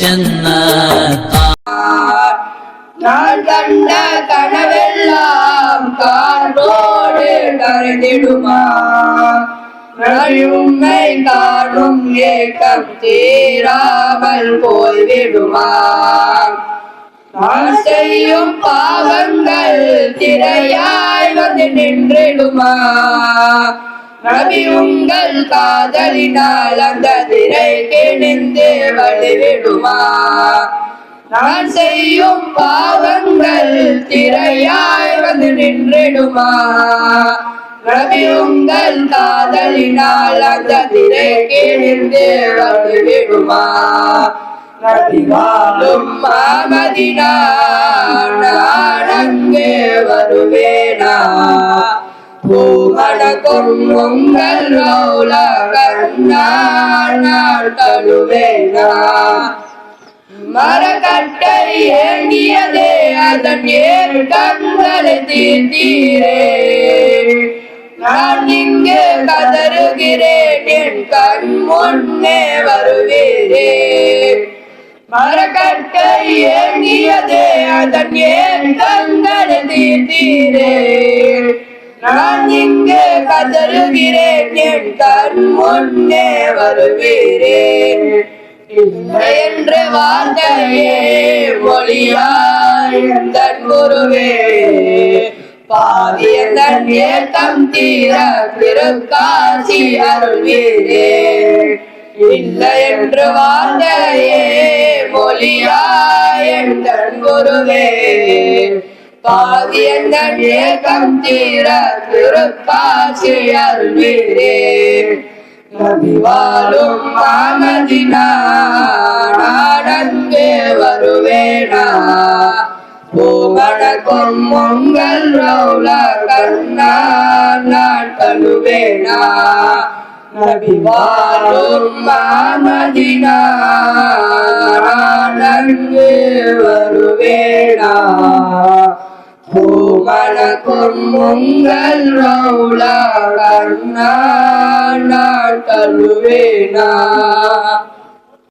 ചെന്ന நான் கண்ட கனவெல்லாம் காற்றோடு கரைந்திடுமா ரவி உண்மை காணும் ஏக்கம் தீராமல் போய்விடுமா நான் செய்யும் பாவங்கள் திரையாய் வந்து நின்றிடுமா ரவி உங்கள் காதலினால் அந்த திரை கிழிந்து வழிவிடுமா? நான் செய்யும் பாவங்கள் திரையாய் வந்து நின்றிடுமா? ரவி உங்கள் காதலினால் அந்த திரை கிழிந்து வழிவிடுமா? ரவி வாழும் மாமதினா நான் அங்கே வருவேனா? பூமணக்கும் உங்கள் ரௌல கண்ணாள் மரக்கட்டை ஏங்கியதே அதன் ஏழு கண்களை தீர்த்தீரே. நான் இங்கே கதறுகிறேன் என் கண் முன்னே வருவீரே. மரக்கட்டை ஏங்கியதே அதன் ஏழு கண்களை தீர்த்தீரே. நான் இங்கு கதறுகிறேன் என் கண் முன்னே வருகிறேன். என்று வார்த்தையே மொழியாய் தன் குருவே. பாவியந்தன் ஏக்கம் தீர திருக்காசி அருள்வீரே. இல்லை என்று வார்த்தையே மொழியாய் தன் குருவே. பாவியந்தன் ஏக்கம் தீர திருக்காசி அருள்வீரே. நபி வாழும் வருவேனா. பூமணக்கும் உங்கள் ரவுல கண்ணா நான் கழுவேனா நபி வாழும் வருவேனா. பூமணக்கும் உங்கள் ரவுல கண்ணா நான் தழுவேனா?